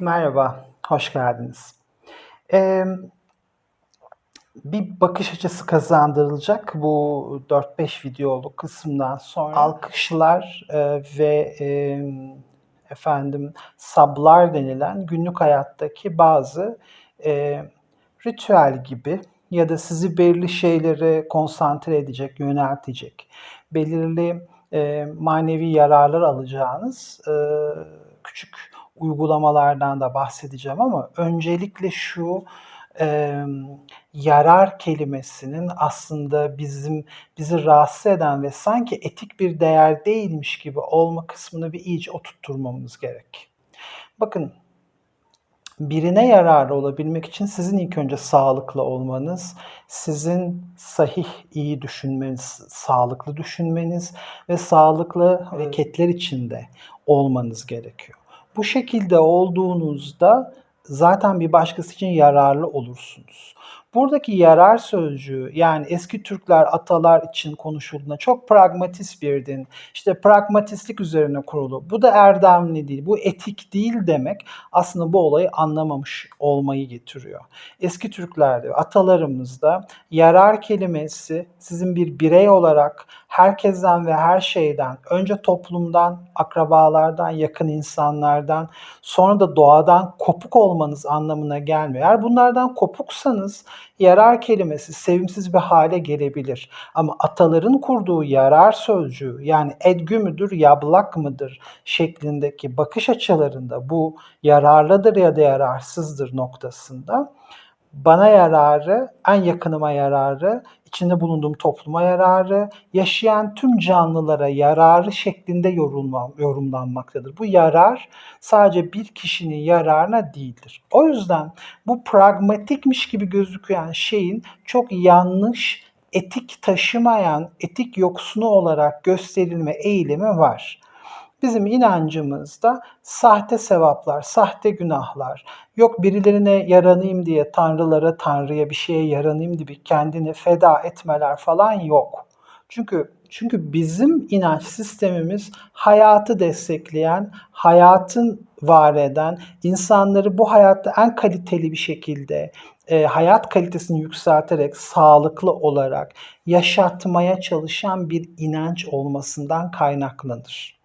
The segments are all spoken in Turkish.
Merhaba, hoş geldiniz. Ee, bir bakış açısı kazandırılacak bu 4-5 videoluk kısımdan sonra. Alkışlar e, ve e, efendim sablar denilen günlük hayattaki bazı e, ritüel gibi ya da sizi belirli şeylere konsantre edecek, yöneltecek, belirli e, manevi yararlar alacağınız e, küçük uygulamalardan da bahsedeceğim ama öncelikle şu e, yarar kelimesinin aslında bizim bizi rahatsız eden ve sanki etik bir değer değilmiş gibi olma kısmını bir iyice oturtturmamız gerek. Bakın birine yararlı olabilmek için sizin ilk önce sağlıklı olmanız, sizin sahih, iyi düşünmeniz, sağlıklı düşünmeniz ve sağlıklı hareketler içinde olmanız gerekiyor. Bu şekilde olduğunuzda zaten bir başkası için yararlı olursunuz. Buradaki yarar sözcüğü yani eski Türkler atalar için konuşulduğunda çok pragmatist bir din. İşte pragmatistlik üzerine kurulu. Bu da erdemli değil, bu etik değil demek aslında bu olayı anlamamış olmayı getiriyor. Eski Türklerde, atalarımızda yarar kelimesi sizin bir birey olarak herkesten ve her şeyden, önce toplumdan, akrabalardan, yakın insanlardan, sonra da doğadan kopuk olmanız anlamına gelmiyor. Eğer bunlardan kopuksanız yarar kelimesi sevimsiz bir hale gelebilir. Ama ataların kurduğu yarar sözcüğü yani edgü müdür, yablak mıdır şeklindeki bakış açılarında bu yararlıdır ya da yararsızdır noktasında bana yararı, en yakınıma yararı, içinde bulunduğum topluma yararı, yaşayan tüm canlılara yararı şeklinde yorumlan, yorumlanmaktadır. Bu yarar sadece bir kişinin yararına değildir. O yüzden bu pragmatikmiş gibi gözüken şeyin çok yanlış, etik taşımayan, etik yoksunu olarak gösterilme eğilimi var. Bizim inancımızda sahte sevaplar, sahte günahlar, yok birilerine yaranayım diye tanrılara, tanrıya bir şeye yaranayım diye kendini feda etmeler falan yok. Çünkü çünkü bizim inanç sistemimiz hayatı destekleyen, hayatın var eden, insanları bu hayatta en kaliteli bir şekilde e, hayat kalitesini yükselterek, sağlıklı olarak yaşatmaya çalışan bir inanç olmasından kaynaklanır.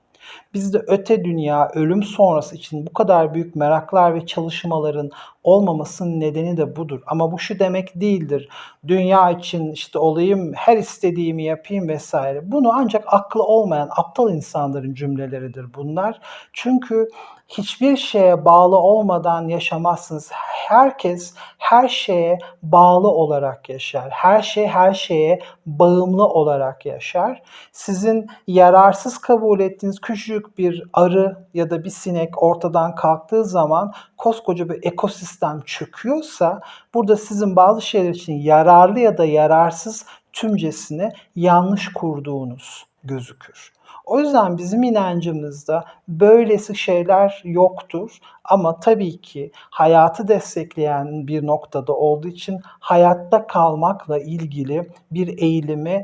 Bizde öte dünya, ölüm sonrası için bu kadar büyük meraklar ve çalışmaların olmamasının nedeni de budur. Ama bu şu demek değildir. Dünya için işte olayım, her istediğimi yapayım vesaire. Bunu ancak aklı olmayan aptal insanların cümleleridir bunlar. Çünkü hiçbir şeye bağlı olmadan yaşamazsınız. Herkes her şeye bağlı olarak yaşar. Her şey her şeye bağımlı olarak yaşar. Sizin yararsız kabul ettiğiniz küçücük bir arı ya da bir sinek ortadan kalktığı zaman koskoca bir ekosistem çöküyorsa burada sizin bazı şeyler için yararlı ya da yararsız tümcesini yanlış kurduğunuz gözükür. O yüzden bizim inancımızda böylesi şeyler yoktur ama tabii ki hayatı destekleyen bir noktada olduğu için hayatta kalmakla ilgili bir eğilimi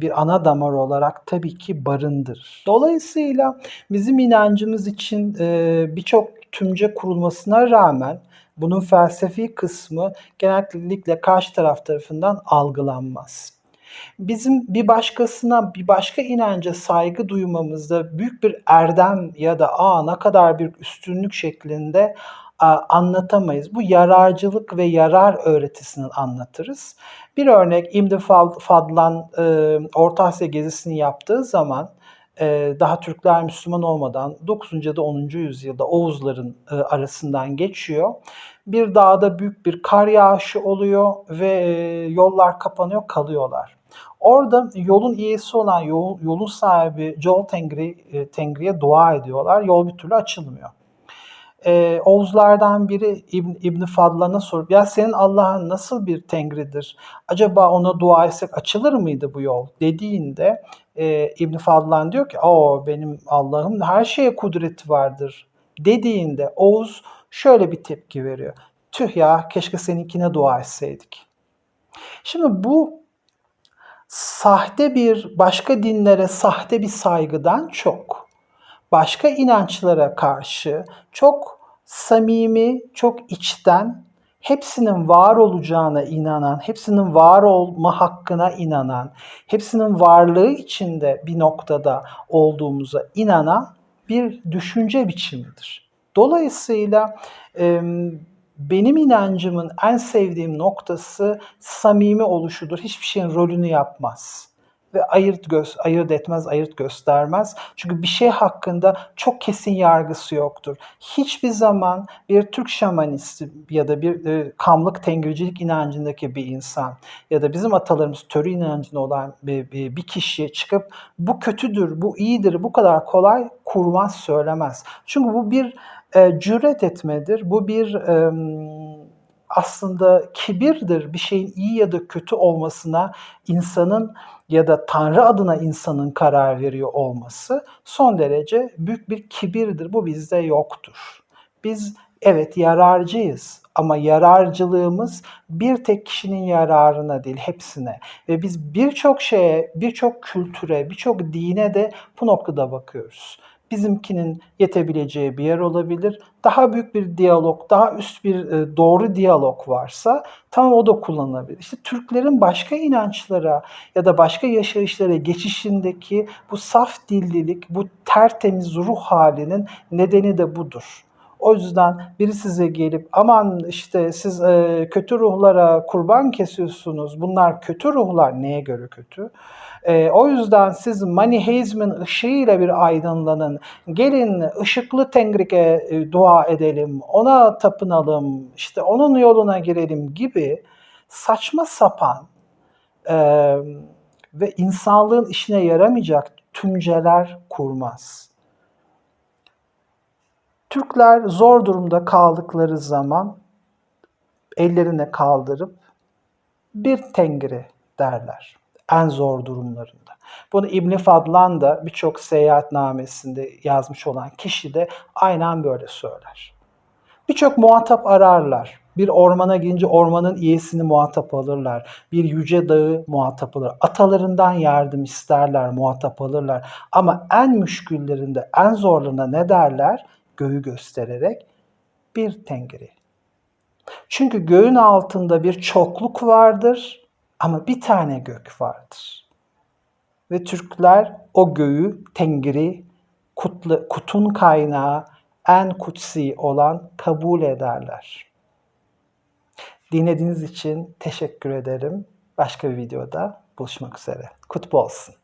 bir ana damar olarak tabii ki barındırır. Dolayısıyla bizim inancımız için e, birçok tümce kurulmasına rağmen bunun felsefi kısmı genellikle karşı taraf tarafından algılanmaz. Bizim bir başkasına, bir başka inanca saygı duymamızda büyük bir erdem ya da aa ne kadar bir üstünlük şeklinde anlatamayız. Bu yararcılık ve yarar öğretisini anlatırız. Bir örnek İmdi Fadlan e, Orta Asya gezisini yaptığı zaman e, daha Türkler Müslüman olmadan 9. ya da 10. yüzyılda Oğuzların e, arasından geçiyor. Bir dağda büyük bir kar yağışı oluyor ve yollar kapanıyor, kalıyorlar. Orada yolun iyisi olan yol, yolun sahibi Joel Tengri, Tengri'ye dua ediyorlar. Yol bir türlü açılmıyor. E, Oğuzlardan biri İbn, İbn Fadlan'a sorup ya senin Allah'ın nasıl bir tengridir? Acaba ona dua etsek açılır mıydı bu yol? Dediğinde e, İbn Fadlan diyor ki o benim Allah'ım her şeye kudreti vardır dediğinde Oğuz şöyle bir tepki veriyor. Tüh ya keşke seninkine dua etseydik. Şimdi bu sahte bir başka dinlere sahte bir saygıdan çok başka inançlara karşı çok samimi, çok içten, hepsinin var olacağına inanan, hepsinin var olma hakkına inanan, hepsinin varlığı içinde bir noktada olduğumuza inanan bir düşünce biçimidir. Dolayısıyla benim inancımın en sevdiğim noktası samimi oluşudur. Hiçbir şeyin rolünü yapmaz ve ayırt göz ayırt etmez, ayırt göstermez. Çünkü bir şey hakkında çok kesin yargısı yoktur. Hiçbir zaman bir Türk şamanisti ya da bir e, kamlık tengircilik inancındaki bir insan ya da bizim atalarımız törü inancında olan bir, bir, bir kişi çıkıp bu kötüdür, bu iyidir, bu kadar kolay kurmaz, söylemez. Çünkü bu bir e, cüret etmedir. Bu bir e, aslında kibirdir. Bir şeyin iyi ya da kötü olmasına insanın ya da Tanrı adına insanın karar veriyor olması son derece büyük bir kibirdir. Bu bizde yoktur. Biz evet yararcıyız ama yararcılığımız bir tek kişinin yararına değil hepsine ve biz birçok şeye, birçok kültüre, birçok dine de bu noktada bakıyoruz bizimkinin yetebileceği bir yer olabilir. Daha büyük bir diyalog, daha üst bir e, doğru diyalog varsa tamam o da kullanılabilir. İşte Türklerin başka inançlara ya da başka yaşayışlara geçişindeki bu saf dillilik, bu tertemiz ruh halinin nedeni de budur. O yüzden biri size gelip aman işte siz e, kötü ruhlara kurban kesiyorsunuz. Bunlar kötü ruhlar. Neye göre kötü? E, o yüzden siz maniheizmin ışığıyla bir aydınlanın. Gelin ışıklı Tengrik'e e, dua edelim. Ona tapınalım. işte onun yoluna girelim gibi saçma sapan e, ve insanlığın işine yaramayacak tümceler kurmaz. Türkler zor durumda kaldıkları zaman ellerine kaldırıp bir tengri derler en zor durumlarında. Bunu İbn Fadlan da birçok seyahatnamesinde yazmış olan kişi de aynen böyle söyler. Birçok muhatap ararlar. Bir ormana girince ormanın iyisini muhatap alırlar. Bir yüce dağı muhatap alır. Atalarından yardım isterler, muhatap alırlar. Ama en müşküllerinde, en zorlarında ne derler? Göğü göstererek bir tengri. Çünkü göğün altında bir çokluk vardır ama bir tane gök vardır. Ve Türkler o göğü, tengri, kutlu, kutun kaynağı, en kutsi olan kabul ederler. Dinlediğiniz için teşekkür ederim. Başka bir videoda buluşmak üzere. Kutlu olsun.